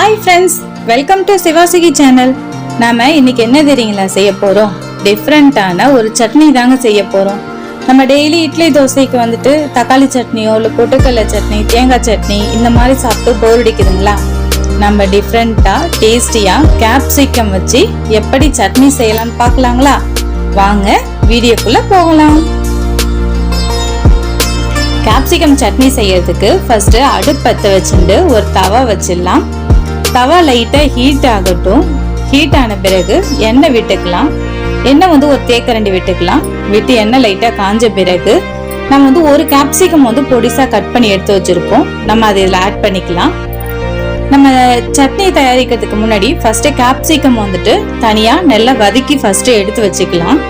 Hi friends welcome to சிவாசிகி channel நாம இன்னைக்கு என்ன தெரியுங்களா செய்ய போறோம்? டிஃப்ரெண்ட்டான ஒரு சட்னி தாங்க செய்ய போறோம். நம்ம டெய்லி இட்லி தோசைக்கு வந்துட்டு தக்காளி சட்னியோ இல்லை பொட்டுக்கடலை சட்னி தேங்காய் சட்னி இந்த மாதிரி சாப்பிட்டு போர் அடிக்குதுங்களா? நம்ம டிஃப்ரெண்ட்டாக டேஸ்டியாக கேப்சிகம் வச்சு எப்படி சட்னி செய்யலாம்னு பார்க்கலாங்களா? வாங்க வீடியோக்குள்ளே போகலாம். கேப்சிகம் சட்னி செய்யறதுக்கு ஃபர்ஸ்ட் அடுப்பத்தை வச்சுட்டு ஒரு தவா வச்சிடலாம். தவா லைட்டாக ஹீட் ஆகட்டும். ஹீட் ஆன பிறகு எண்ணெய் விட்டுக்கலாம். எண்ணெய் வந்து ஒரு தேக்கரண்டி விட்டுக்கலாம். விட்டு எண்ணெய் லைட்டாக காஞ்ச பிறகு நம்ம வந்து ஒரு கேப்சிகம் வந்து பொடிசாக கட் பண்ணி எடுத்து வச்சுருப்போம். நம்ம அதை இதில் ஆட் பண்ணிக்கலாம். நம்ம சட்னி தயாரிக்கிறதுக்கு முன்னாடி ஃபஸ்ட்டு கேப்சிகம் வந்துட்டு தனியாக நல்லா வதக்கி ஃபஸ்ட்டு எடுத்து வச்சுக்கலாம்.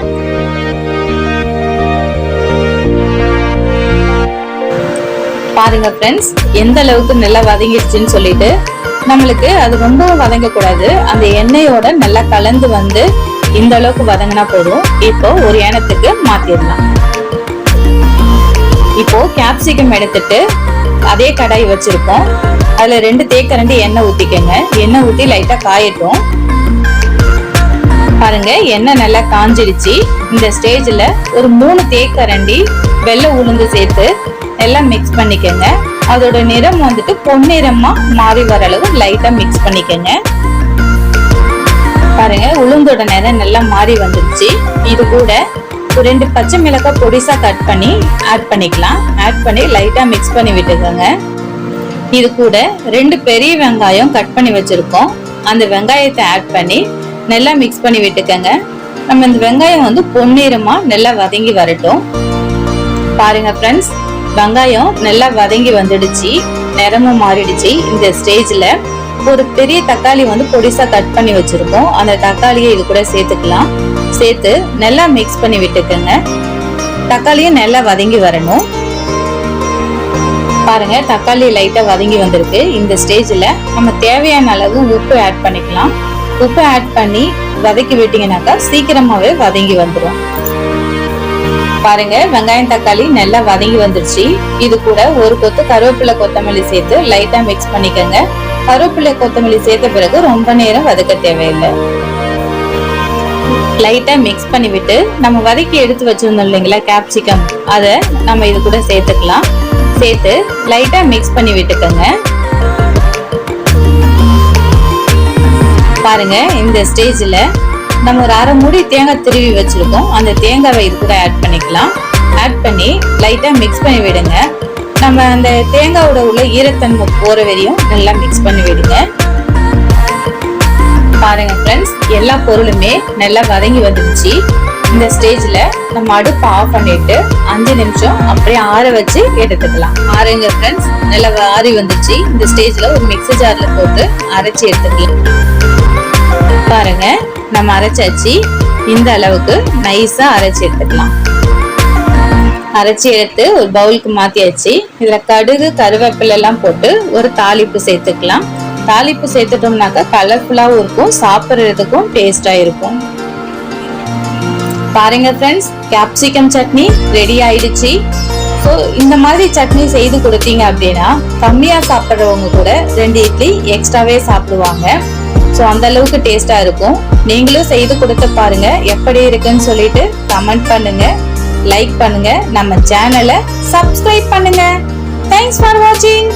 பாருங்க ஃப்ரெண்ட்ஸ் எந்த அளவுக்கு நல்லா வதங்கிடுச்சுன்னு சொல்லிட்டு நம்மளுக்கு அது ரொம்ப வதங்கக்கூடாது. அந்த எண்ணெயோட நல்லா கலந்து வந்து இந்த அளவுக்கு வதங்கினா போதும். இப்போ ஒரு ஏனத்துக்கு மாத்திடலாம் இப்போ கேப்சிகம் எடுத்துட்டு அதே கடாய் வச்சிருக்கோம். அதுல ரெண்டு தேக்கரண்டி எண்ணெய் ஊத்திக்கங்க. எண்ணெய் ஊத்தி லைட்டா காயட்டும். பாருங்க எண்ணெய் நல்லா காஞ்சிடுச்சு. இந்த ஸ்டேஜ்ல ஒரு மூணு தேக்கரண்டி வெள்ளை உளுந்து சேர்த்து எல்லாம் மிக்ஸ் பண்ணிக்கங்க. அதோட நிறம் வந்துட்டு பொன்னிறமா மாறி வர அளவு லைட்டா மிக்ஸ் பண்ணிக்கங்க. பாருங்க உளுந்தோட நிறம் நல்லா மாறி வந்துருச்சு. இது கூட ஒரு ரெண்டு பச்சை மிளகாய் பொடிசா கட் பண்ணி ஆட் பண்ணிக்கலாம். ஆட் பண்ணி லைட்டா மிக்ஸ் பண்ணி விட்டுக்கோங்க. இது கூட ரெண்டு பெரிய வெங்காயம் கட் பண்ணி வச்சிருக்கோம். அந்த வெங்காயத்தை ஆட் பண்ணி நல்லா மிக்ஸ் பண்ணி விட்டுக்கோங்க. நம்ம இந்த வெங்காயம் வந்து பொன்னிறமா நல்லா வதங்கி வரட்டும். பாருங்க ஃப்ரெண்ட்ஸ் வெங்காயம் நல்லா வதங்கி வந்துடுச்சு. நிறமும் மாறிடுச்சு. இந்த ஸ்டேஜில் ஒரு பெரிய தக்காளி வந்து பொடிசா கட் பண்ணி வச்சிருக்கோம். அந்த தக்காளியை இது கூட சேர்த்துக்கலாம். சேர்த்து நல்லா மிக்ஸ் பண்ணி விட்டுக்கோங்க. தக்காளியும் நல்லா வதங்கி வரணும். பாருங்க தக்காளி லைட்டாக வதங்கி வந்திருக்கு. இந்த ஸ்டேஜில் நம்ம தேவையான அளவு உப்பு ஆட் பண்ணிக்கலாம். உப்பு ஆட் பண்ணி வதக்கி விட்டிங்கனாக்கா சீக்கிரமாகவே வதங்கி வந்துடும் பாருங்க வெங்காயம் தக்காளி நல்லா வதங்கி வந்துருச்சு. இது கூட ஒரு கொத்து கருவேப்பிலை கொத்தமல்லி சேர்த்து லைட்டா மிக்ஸ் பண்ணிக்கோங்க. கருவேப்பிலை கொத்தமல்லி சேர்த்த பிறகு ரொம்ப நேரம் வதக்க தேவையில்லை. லைட்டா மிக்ஸ் பண்ணிவிட்டு நம்ம வதக்கி எடுத்து வச்சிருந்தோம் இல்லைங்களா கேப்சிகம் அதை நம்ம இது கூட சேர்த்துக்கலாம். சேர்த்து லைட்டா மிக்ஸ் பண்ணி விட்டுக்கோங்க. பாருங்க இந்த ஸ்டேஜில் நம்ம ஒரு அரை மூடி தேங்காய் திருவி வச்சுருக்கோம். அந்த தேங்காவை இது கூட ஆட் பண்ணிக்கலாம். ஆட் பண்ணி லைட்டாக மிக்ஸ் பண்ணி விடுங்க. நம்ம அந்த தேங்காவோட உள்ள ஈரத்தன்மை போகிற வரையும் நல்லா மிக்ஸ் பண்ணி விடுங்க. பாருங்க ஃப்ரெண்ட்ஸ் எல்லா பொருளுமே நல்லா வதங்கி வந்துடுச்சு. இந்த ஸ்டேஜில் நம்ம அடுப்பு ஆஃப் பண்ணிட்டு அஞ்சு நிமிஷம் அப்படியே ஆற வச்சு எடுத்துக்கலாம். ஆறுங்க ஃப்ரெண்ட்ஸ் நல்லா ஆறி வந்துச்சு இந்த ஸ்டேஜில் ஒரு மிக்ஸி ஜாரில் போட்டு அரைச்சி எடுத்துக்கலாம். பாருங்க. நம்ம அரைச்சாச்சு இந்த அளவுக்கு நைஸா அரைச்சி எடுத்துக்கலாம். அரைச்சி எடுத்து ஒரு பவுலுக்கு மாத்தியாச்சு இதுல கடுகு கருவேப்பிலை எல்லாம் போட்டு ஒரு தாளிப்பு சேர்த்துக்கலாம். தாளிப்பு சேர்த்துட்டோம்னாக்கா கலர்ஃபுல்லாவும் இருக்கும் சாப்பிட்றதுக்கும் டேஸ்டா இருக்கும். பாருங்க ஃப்ரெண்ட்ஸ் கேப்சிகம் சட்னி ரெடி ஆயிடுச்சு. ஸோ இந்த மாதிரி சட்னி செய்து கொடுத்தீங்க அப்படின்னா கம்மியாக சாப்பிட்றவங்க கூட ரெண்டு இட்லி எக்ஸ்ட்ராவே சாப்பிடுவாங்க. ஸோ அந்த அளவுக்கு டேஸ்டா இருக்கும். நீங்களும் செய்து கொடுத்து பாருங்க. எப்படி இருக்குன்னு சொல்லிட்டு கமெண்ட் பண்ணுங்க. லைக் பண்ணுங்க. நம்ம சேனலை சப்ஸ்கிரைப் பண்ணுங்க. தேங்க்ஸ் ஃபார் வாட்சிங்